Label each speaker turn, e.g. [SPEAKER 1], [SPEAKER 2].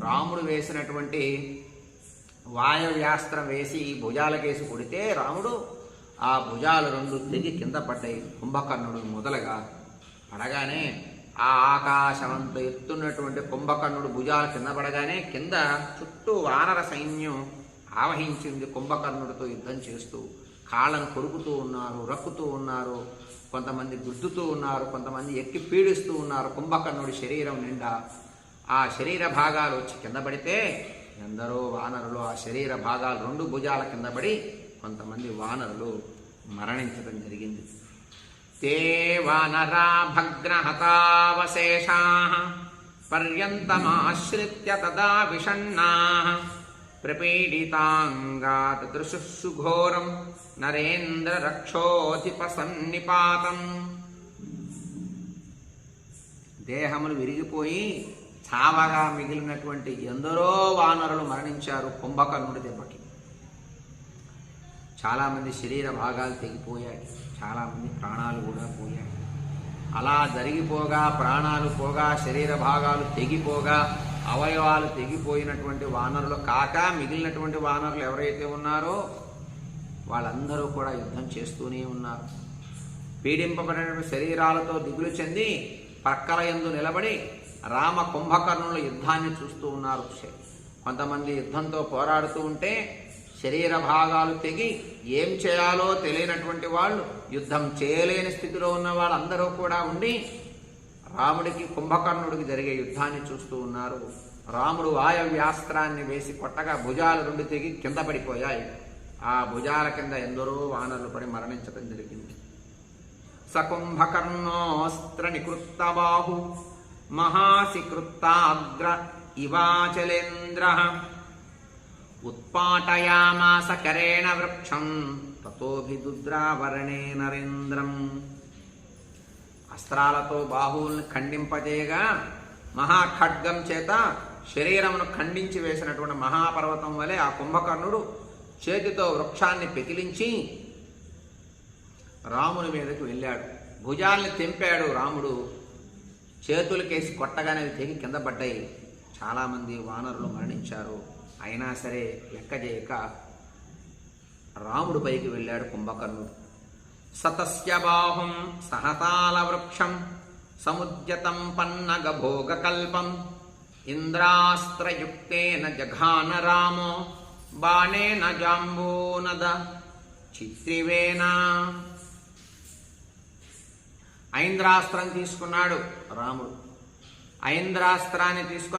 [SPEAKER 1] రాముడు వేసినటువంటి వాయవ్యాస్త్రం వేసి భుజాలకేసి కొడితే రాముడు ఆ భుజాలు రెండు తెగి కింద పడ్డాయి. కుంభకర్ణుడు మొదలుగా పడగానే ఆ ఆకాశమంత ఎత్తున్నటువంటి కుంభకర్ణుడు భుజాలు కింద పడగానే కింద చుట్టూ వానర సైన్యం ఆవహించింది కుంభకర్ణుడితో యుద్ధం చేస్తూ. కాళ్ళను కొరుకుతూ ఉన్నారు రక్కుతూ ఉన్నారు కొంతమంది గుద్దుతూ ఉన్నారు కొంతమంది ఎక్కి పీడిస్తూ ఉన్నారు. కుంభకర్ణుడి శరీరం నిండా ఆ శరీర భాగాలు వచ్చి కింద పడితే ఎందరో వానరులు ఆ శరీర భాగాలు రెండు భుజాల కింద పడి కొంతమంది వానరులు మరణించడం జరిగింది. తే వానరా భగ్నహతావశేషా పర్యంతమాశ్రిత్య తదా విషణ్ణా ప్రపీడితాంగాత్ దృశుస్సు ఘోరం నరేంద్ర రక్షోధిప సన్నిపాతం దేహములు విరిగిపోయి చావగా మిగిలినటువంటి ఎందరో వానరులు మరణించారు కుంభకర్ణుడి దెబ్బకి. చాలామంది శరీర భాగాలు తెగిపోయాయి. చాలామంది ప్రాణాలు కూడా పోయాయి. అలా జరిగిపోగా ప్రాణాలు పోగా శరీర భాగాలు తెగిపోగా అవయవాలు తెగిపోయినటువంటి వానరులు కాక మిగిలినటువంటి వానరులు ఎవరైతే ఉన్నారో వాళ్ళందరూ కూడా యుద్ధం చేస్తూనే ఉన్నారు. పీడింపబడిన శరీరాలతో దిగులు చెంది పక్కల ఎందు నిలబడి రామ కుంభకర్ణుల యుద్ధాన్ని చూస్తూ ఉన్నారు. కొంతమంది యుద్ధంతో పోరాడుతూ ఉంటే శరీర భాగాలు తెగి ఏం చేయాలో తెలియనటువంటి వాళ్ళు యుద్ధం చేయలేని స్థితిలో ఉన్న వాళ్ళందరూ కూడా ఉండి రాముడికి కుంభకర్ణుడికి జరిగే యుద్ధాన్ని చూస్తూ ఉన్నారు. రాముడు వాయవ్యాస్త్రాన్ని వేసి కొట్టగా భుజాలు రెండు తెగి కింద పడిపోయాయి. ఆ భుజాల కింద ఎందరో వానరులు పడి మరణించడం జరిగింది. సకుంభకర్ణోస్త్ర నికృత్తబాహు మహాసికృత్తాగ్ర ఇవాచలేంద్ర. ఉత్పాటయామాస కరేణ వృక్షం తతోభిదుద్రావరణే నరేంద్రం. అస్త్రాలతో బాహువుల్ని ఖండింపజేయగా మహాఖడ్గం చేత శరీరమును ఖండించి వేసినటువంటి మహాపర్వతం వలె ఆ కుంభకర్ణుడు చేతితో వృక్షాన్ని పెకిలించి రాముని మీదకు వెళ్ళాడు. భుజాల్ని తెంపాడు రాముడు. చేతులకేసి కొట్టగానే అవి తెగి కింద పడ్డాయి. చాలామంది వానరులు మరణించారు. అయినా సరే లెక్క చేయక రాముడు పైకి వెళ్ళాడు కుంభకర్ణుడు. సతస్య బాహుం సహతాల వృక్షం సముద్యతం పన్నగ భోగకల్పం ఇంద్రాస్త్రయుక్తేన జఘాన రామో బాణేన జాంబూనద చిత్రివేనా ఐంద్రాస్త్రం తీసుకున్నాడు రాముడు. ఐంద్రాస్త్రాన్ని తీసుకు